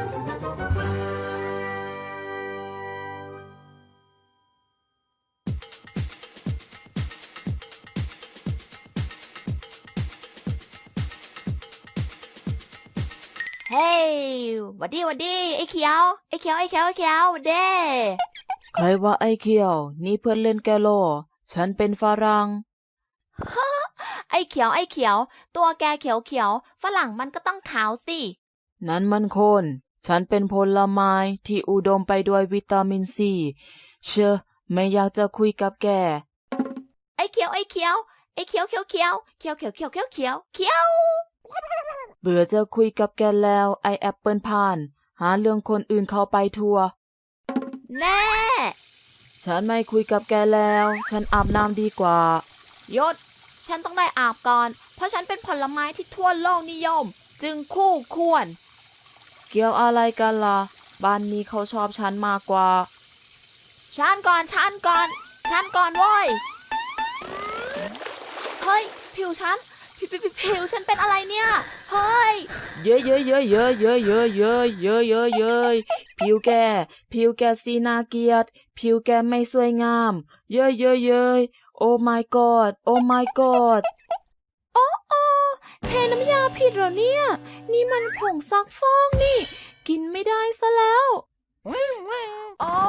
เฮ้ยหวัดดีหวัดดีไอ้เขียว ไอ้เขียว ไอ้เขียว ไอ้เขียวหวัดดีใครว่าไอ้เขียว นี่เพื่อนเล่นแกโลฉันเป็นฝรั่ง ไอ้เขียว ไอ้เขียว ตัวแกเขียวเขียว ฝรั่งมันก็ต้องขาวสิ นั้นมันคน ฉันเป็นผลไม้ที่อุดมไปด้วยวิตามินซี เชอะไม่อยากจะคุยกับแก ไอ้เขียวไอ้เขียวไอ้เขียวเขียวเขียวเขียวเขียวเขียวเขียวเขียวเขียวเบื่อจะคุยกับแกแล้วไอแอปเปิลพาน หาเรื่องคนอื่นเข้าไปทัวแน่ ฉันไม่คุยกับแกแล้ว ฉันอาบน้ำดีกว่ายศฉันต้องได้อาบก่อน เพราะฉันเป็นผลไม้ที่ทั่วโลกนิยม จึงคู่ควร เกี่ยวอะไรกันล่ะ บ้านนี้เขาชอบฉันมากกว่า ฉันก่อนฉันก่อนฉันก่อนเว้ย เฮ้ย ผิวฉันผิวผิวผิวผิวฉันเป็นอะไรเนี่ย เฮ้ย เยอะเยอะเยอะเยอะเยอะเยอะเยอะเยอะเยอะเยอะผิวแก ผิวแกสีน่าเกลียดผิวแกไม่สวยงาม เยอะเยอะเยอะโอ้ my god โอ้ my god โอ้โอ้เทน้ำยาผิดเหรอเนี่ย นี่มันผงซักฟอกนี่ กินไม่ได้ซะแล้วโอ้ no no